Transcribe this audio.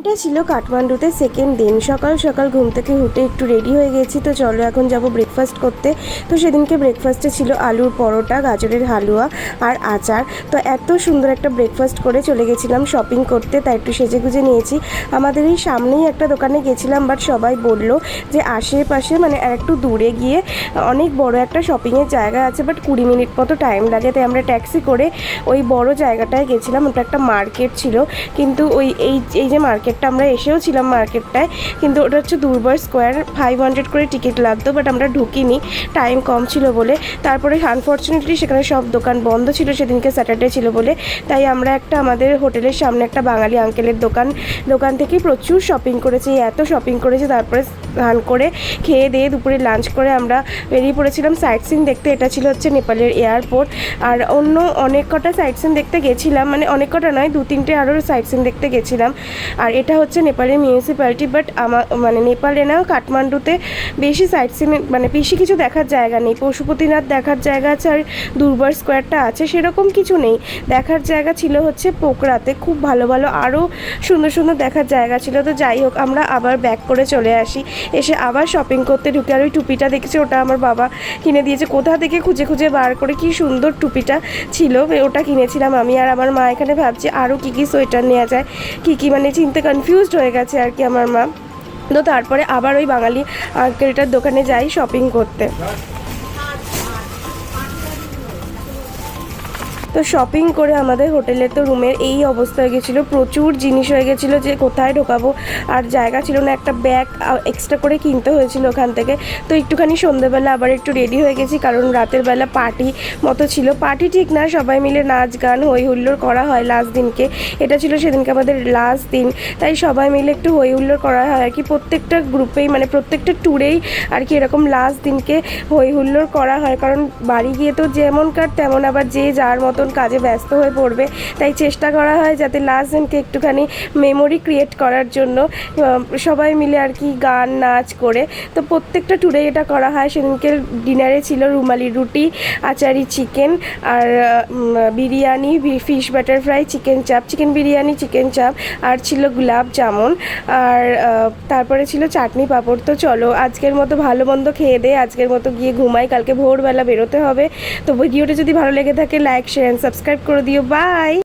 এটা ছিল কাঠমান্ডুতে সেকেন্ড দিন। সকাল সকাল ঘুম থেকে উঠে একটু রেডি হয়ে গেছি, তো চলো এখন যাব ব্রেকফাস্ট করতে। তো সেদিনকে ব্রেকফাস্টে ছিল আলুর পরোটা, গাজরের হালুয়া আর আচার। তো এত সুন্দর একটা ব্রেকফাস্ট করে চলে গেছিলাম শপিং করতে, তাই একটু সেজে গুজে নিয়েছি। আমাদের এই সামনেই একটা দোকানে গেছিলাম বাট সবাই বলল যে আশেপাশে মানে একটু দূরে গিয়ে অনেক বড় একটা শপিংয়ের জায়গা আছে বাট কুড়ি মিনিট মতো টাইম লাগে। তাই আমরা ট্যাক্সি করে ওই বড় জায়গাটায় গেছিলাম, ওটা একটা মার্কেট ছিল। কিন্তু ওই, এই এই যে মার্কেটটা আমরা এসেও ছিলাম মার্কেটটায় কিন্তু ওটা হচ্ছে দুর্বার স্কোয়ার ফাইভ হান্ড্রেড করে টিকিট লাগতো বাট আমরা ঢুকিনি টাইম কম ছিল বলে। তারপরে আনফর্চুনেটলি সেখানে সব দোকান বন্ধ ছিল, সেদিনকে স্যাটারডে ছিল বলে। তাই আমরা একটা আমাদের হোটেলের সামনে একটা বাঙালি আঙ্কেলের দোকান দোকান থেকে প্রচুর শপিং করেছি, এত শপিং করেছি, তারপরে স্নান করে খেয়ে দিয়ে দুপুরে লাঞ্চ করে আমরা বেরিয়ে পড়েছিলাম। সাইট সিন দেখতে এটা ছিল হচ্ছে নেপালের এয়ারপোর্ট আর অন্য অনেক কটা সাইট সিন দেখতে গেছিলাম। মানে অনেক কটা নয়, দু তিনটে আরও সাইট সিন দেখতে গেছিলাম। আর এটা হচ্ছে নেপালের মিউনিসিপ্যালিটি বাট আমার মানে নেপালে নাও কাঠমান্ডুতে বেশি সাইট সিন মানে বেশি কিছু দেখার জায়গা নেই। পশুপতিনাথ দেখার জায়গা আছে, আর দুর্বার স্কোয়ারটা আছে, সেরকম কিছু নেই। দেখার জায়গা ছিল হচ্ছে পোকরাতে খুব ভালো ভালো আরও সুন্দর সুন্দর দেখার জায়গা ছিল। তো যাই হোক, আমরা আবার ব্যাক করে চলে আসি। এসে আবার শপিং করতে ঢুকে আর ওই টুপিটা দেখেছি, ওটা আমার বাবা কিনে দিয়েছে। কোথা থেকে খুঁজে খুঁজে বার করে কি সুন্দর টুপিটা ছিল ওটা কিনেছিলাম আমি। আর আমার মা এখানে ভাবছি আরও কী কী সোয়েটার নেওয়া যায়, কী কী মানে চিনতে কনফিউজড হয়ে গেছে আর কি আমার মা। তো তারপরে আবার ওই বাঙালি আঙ্কেলটার দোকানে যাই শপিং করতে। তো শপিং করে আমাদের হোটেলে তো রুমের এই অবস্থা হয়ে গেছিল। প্রচুর জিনিস হয়ে গেছিল যে কোথায় ঢোকাবো। আর জায়গা ছিল না, একটা ব্যাগ এক্সট্রা করে কিনতে হয়েছিল ওখান থেকে। তো একটুখানি সন্ধেবেলা আবার একটু রেডি হয়ে গেছি, কারণ রাতের বেলা পার্টি মতো ছিল। পার্টি ঠিক না, সবাই মিলে নাচ গান হই হুল্লোড় করা হয় লাস্ট দিনকে। এটা ছিল সেদিনকে আমাদের লাস্ট দিন। তাই সবাই মিলে একটু হই হুল্লোড় করা হয় আর কি। প্রত্যেকটা গ্রুপেই মানে প্রত্যেকটা ট্যুরেই আর কি এরকম লাস্ট দিনকে হই হুল্লোড় করা হয়। কারণ বাড়ি গিয়ে তো যেমনকার তেমন, আবার যে যার মতন কাজে ব্যস্ত হয়ে পড়বে। তাই চেষ্টা করা হয় যাতে লাস্ট দিনকে একটুখানি মেমোরি ক্রিয়েট করার জন্য। সবাই মিলে আর কি গান, নাচ করে। তো প্রত্যেকটা ট্যুরে এটা করা হয়। সেদিনকে ডিনারে ছিল রুমালি রুটি, আচারি চিকেন আর biryani fish butter fry chicken চাপ চিকেন বিরিয়ানি চিকেন চাপ আর ছিল গুলাব জামুন আর তারপরে ছিল চাটনি পাঁপড়। তো চলো, আজকের মতো ভালো মন্দ খেয়ে দে। আজকের মতো গিয়ে ঘুমাই। কালকে ভোরবেলা বেরোতে হবে। তো ভিডিওটা যদি ভালো লেগে থাকে like share সাবস্ক্রাইব করে দিও বাই